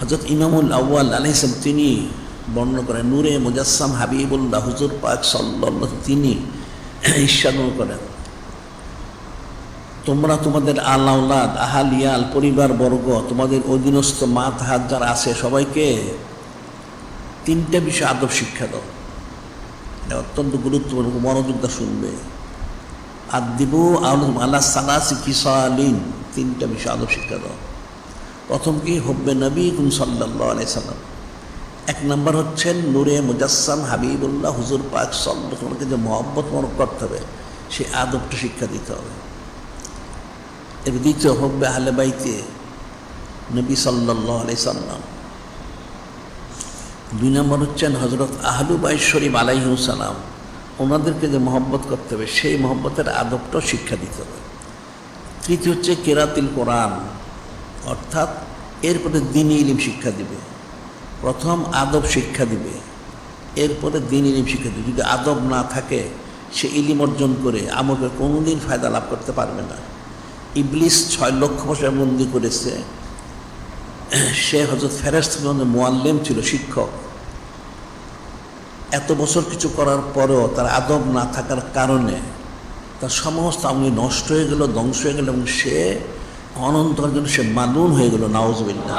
হজরত ইমামুল আউ্য়াল আলহিসাম তিনি বর্ণনা করেন, নূরে মুজাসসাম হাবিবুল্লাহ হুজুর পাক সাল্লাহ তিনি ঈর্ষাদন করেন। তোমরা তোমাদের আলাউলাদ আহালিয়াল পরিবার বর্গ, তোমাদের অধীনস্থ মাত হাত যারা আছে সবাইকে তিনটা বিষয় আদব শিক্ষা দাও। এটা অত্যন্ত গুরুত্বপূর্ণ মনোযোগ দা শুনবে। আর দিব আল্লাহ সালাসি কিসালিন, তিনটা বিষয় আদব শিক্ষা দাও। প্রথম কি? হব্বে নবী কুম সাল্লাহ সাল্লাম। এক নম্বর হচ্ছেন নূরে মুজাসসাম হাবিবুল্লাহ, হুজুর পাক সাল্লাহ তোমাকে যে মহব্বত মরক করতে হবে সেই আদবটা শিক্ষা দিতে হবে। এর দ্বিতীয় হব্বে আহলে বাইতে, নবী সাল্লাহ আলাই সাল্লাম। দুই নম্বর হচ্ছেন হজরত আহলু বাই শরীফ আলাইহুসালাম ওনাদেরকে যে মহব্বত করতে হবে, সেই মহব্বতের আদবটাও শিক্ষা দিতে হবে। তৃতীয় হচ্ছে কেরাতিল কোরআন। অর্থাৎ এরপরে দিনই ইলিম শিক্ষা দিবে। প্রথম আদব শিক্ষা দিবে। এরপরে দিন ইলিম শিক্ষা দিবে। যদি আদব না থাকে, সে ইলিম অর্জন করে আমাকে কোনোদিন ফায়দা লাভ করতে পারবে না। ইবলিস ছয় লক্ষ বছর বন্দি করেছে। সে হজরত ফেরেস্ত মোয়াল্লেম ছিল, শিক্ষক। এত বছর কিছু করার পরেও তার আদব না থাকার কারণে তার সমস্ত আঙুলি নষ্ট হয়ে গেল, ধ্বংস হয়ে গেল এবং সে অনন্তর জন্য সে মালুন হয়ে গেল নাওজবিল্লা